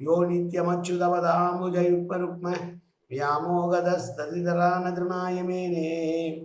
யோ நித்யமச்சுதவதாம்புஜயுக்மருக்ம வியாமோகதஸ்ததிதரானதிருநாய மேனே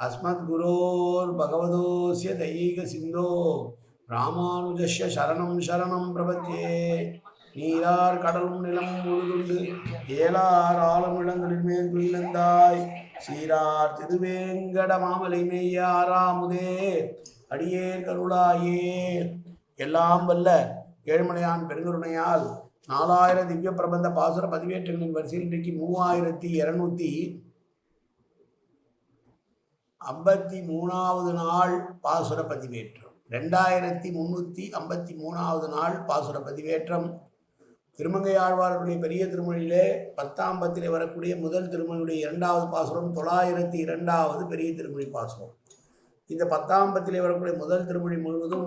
அஸ்மத்குரோர் பகவதோசிய தைக சிந்தோ ராமானுஜஸ்ய சரணம் சரணம் பிரபத்தியே நீரார் கடலும் நிலம் முழுதுண்டு ஏலார் ஆழமிழங்களில் மேல் குயிலந்தாய் சீரார் திருவேங்கட மாமலை மெய்யாராமுதே அடியே கருளாயே எல்லாம் வல்ல ஏழ்மலையான் பெருங்கருணையால் நாலாயிரம் திவ்ய பிரபந்த பாசுர பதிவேற்றங்களின் வரிசையில் இன்றைக்கு மூவாயிரத்தி இரநூத்தி ஐம்பத்தி மூணாவது நாள் பாசுர பதிவேற்றம். ரெண்டாயிரத்தி முந்நூற்றி ஐம்பத்தி மூணாவது நாள் பாசுர பதிவேற்றம். திருமங்கையாழ்வாருடைய பெரிய திருமொழியிலே பத்தாம் பத்திலே வரக்கூடிய முதல் திருமொழியுடைய இரண்டாவது பாசுரம் தொள்ளாயிரத்தி இரண்டாவது பெரிய திருமொழி பாசுரம். இந்த பத்தாம் பத்திலே வரக்கூடிய முதல் திருமொழி முழுவதும்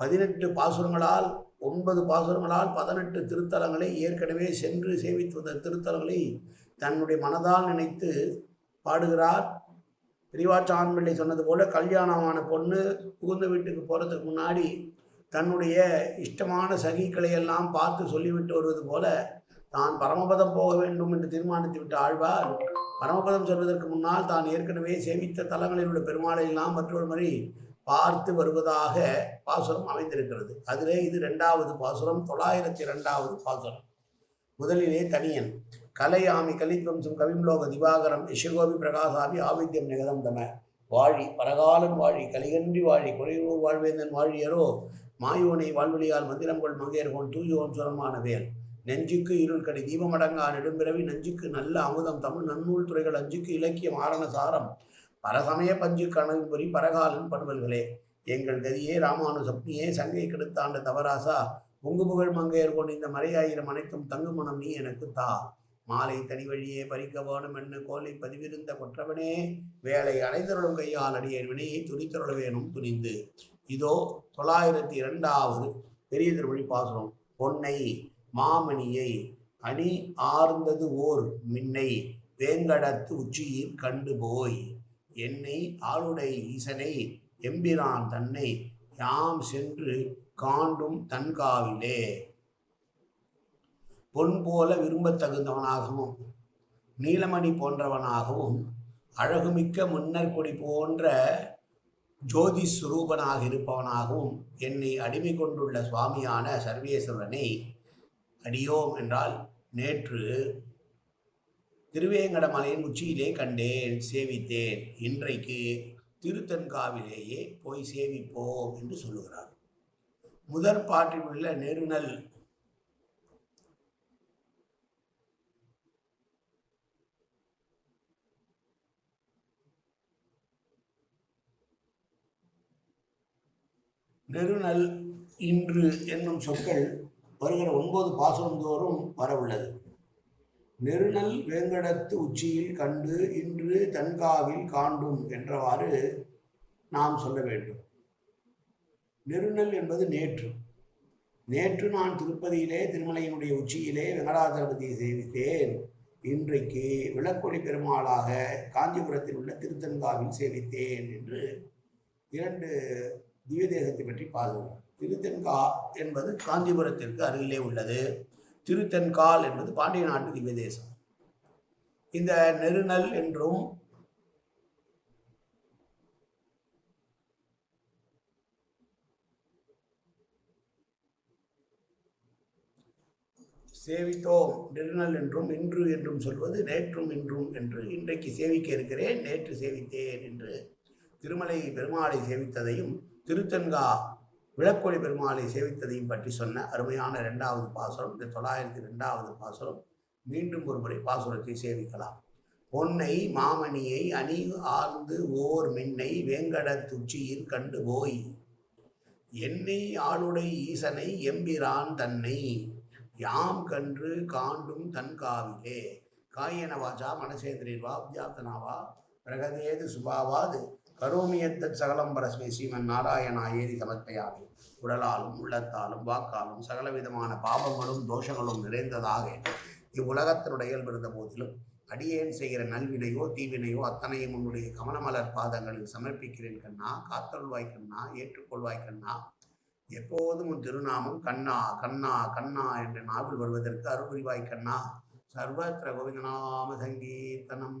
பதினெட்டு பாசுரங்களால் ஒன்பது பாசுரங்களால் பதினெட்டு திருத்தலங்களை ஏற்கனவே சென்று சேவித்து வந்த திருத்தலங்களை தன்னுடைய மனதால் நினைத்து பாடுகிறார். பெரியவாச்சான்பிள்ளை சொன்னது போல கல்யாணமான பொண்ணு புகுந்த வீட்டுக்கு போகிறதுக்கு முன்னாடி தன்னுடைய இஷ்டமான சகிக்களை எல்லாம் பார்த்து சொல்லிவிட்டு வருவது போல தான் பரமபதம் போக வேண்டும் என்று தீர்மானித்து விட்ட ஆழ்வார். பரமபதம் சொல்வதற்கு முன்னால் தான் ஏற்கனவே சேமித்த தலங்களில் உள்ள பெருமாளை எல்லாம் மற்றொரு முறை பார்த்து வருவதாக பாசுரம் அமைந்திருக்கிறது. அதிலே இது ரெண்டாவது பாசுரம் தொள்ளாயிரத்தி ரெண்டாவது பாசுரம். முதலிலே தனியன். கலையாமி கலித்வம்சம் கவிம்லோக திவாகரம் யசகோபி பிரகாசாமி ஆவித்யம் நிகதம் தம. வாழி பரகாலன் வாழி கலிகன்றி வாழி குறையூர் வாழ்வேந்தன் வாழியரோ மாயோனை வாழ்வழியால் மந்திரங்கொள் மங்கையர்கோள் தூயோன் சுரமான வேல். நெஞ்சுக்கு இருள் கடி தீபமடங்கா நெடும்பிறவி நஞ்சுக்கு நல்ல அமுதம் தமிழ் நன்னூல் துறைகள் அஞ்சுக்கு இலக்கியம் ஆரண சாரம். பரசமய பஞ்சு கணபுரி பரகாலன் படுவல்களே எங்கள் கதியே ராமானு சப்னியே சங்கை கெடுத்தாண்ட தவராசா பொங்கு புகழ் மங்கையர் கொண்டு இந்த மறையாயிரம் அனைத்தும் தங்கு மனம் நீ எனக்கு தா. மாலை தனி வழியே பறிக்க வேணும் என்ன கோலை பதிவிருந்த கொற்றவனே வேலை அடைந்தருளும் கையால் அடியேன் வினையை துணித்தருள வேணும் துணிந்து. இதோ தொள்ளாயிரத்தி இரண்டாவது பெரிய திருமொழி பாசுரம். பொன்னை மாமணியை அணி ஆர்ந்தது ஓர் மின்னை வேங்கடத்து உச்சியில் கண்டு போய். என்னை ஆளுடை ஈசனை எம்பிரான் தன்னை யாம் சென்று காண்டும் தன்காவிலே. பொன் போல விரும்பத் தகுந்தவனாகவும் நீலமணி போன்றவனாகவும் அழகுமிக்க முன்னர் கொடி போன்ற ஜோதி சுரூபனாக இருப்பவனாகவும் என்னை அடிமை கொண்டுள்ள சுவாமியான சர்வேஸ்வரனை அடியோம் என்றால் நேற்று திருவேங்கடமலையின் உச்சியிலே கண்டேன் சேவித்தேன். இன்றைக்கு திருத்தன்காவிலேயே போய் சேவிப்போம் என்று சொல்லுகிறார். முதற் பாட்டில் உள்ள நெருநல் நெருநல் இன்று என்னும் சொற்கள் வருகிற ஒன்பது பாசுரம் தோறும் வரவுள்ளது. நெருநல் வேங்கடத்து உச்சியில் கண்டு இன்று தன்காவில் காண்டும் என்றவாறு நாம் சொல்ல வேண்டும். நெருநல் என்பது நேற்று. நேற்று நான் திருப்பதியிலே திருமலையினுடைய உச்சியிலே வெங்கடாதளபதியை சேவித்தேன். இன்றைக்கு விளக்கொடி பெருமாளாக காஞ்சிபுரத்தில் உள்ள திருத்தன்காவில் சேவித்தேன் என்று இரண்டு திவ்ய தேசத்தை பற்றி பார்க்கிறோம் திருத்தென்கா என்பது காஞ்சிபுரத்திற்கு அருகிலே உள்ளது. திருத்தென்கால் என்பது பாண்டிய நாட்டு திவ்ய தேசம் இந்த நெருநல் என்றும் சேவித்தோம். நெருநல் என்றும் இன்று என்றும் சொல்வது நேற்றும் இன்றும் என்று இன்றைக்கு சேவிக்க இருக்கிறேன் நேற்று சேவித்தேன் என்று திருமலை பெருமாளை சேவித்ததையும் திருத்தன்கா விளக்கொளி பெருமாளை சேவித்ததையும் பற்றி சொன்ன அருமையான இரண்டாவது பாசுரம் இந்த தொள்ளாயிரத்தி ரெண்டாவது பாசுரம் மீண்டும் ஒரு முறை பாசுரத்தை சேவிக்கலாம். பொன்னை மாமணியை அணி ஆழ்ந்து ஓர் மின்னை வேங்கட துச்சியில் கண்டு போய் என்னை ஆளுடை ஈசனை எம்பிரான் தன்னை யாம் கன்று காண்டும் தன்காவிலே காயனவாச்சா காயன வாச்சா மனசேந்திரிவா பிரகதேது சுபாவாது கரோமியத்த சகலம் பரஸ்மை ஸ்ரீமன் நாராயணா ஏதி சமர்ப்பயாமி. உடலாலும் உள்ளத்தாலும் வாக்காலும் சகலவிதமான பாபங்களும் தோஷங்களும் நிறைந்ததாக இவ்வுலகத்தினுடைய இயல்பிருந்த போதிலும் அடியேன் செய்கிற நல்வினையோ தீவினையோ அத்தனையும் உன்னுடைய கமலமலர் பாதங்களில் சமர்ப்பிக்கிறேன் கண்ணா காத்தருள்வாய் கண்ணா ஏற்றுக்கொள்வாய் கண்ணா. எப்போதும் உன் திருநாமம் கண்ணா கண்ணா கண்ணா என்ற நாவில் வருவதற்கு அருள்புரிவாய் கண்ணா. சர்வத்திர கோவிந்தநாம சங்கீர்த்தனம்.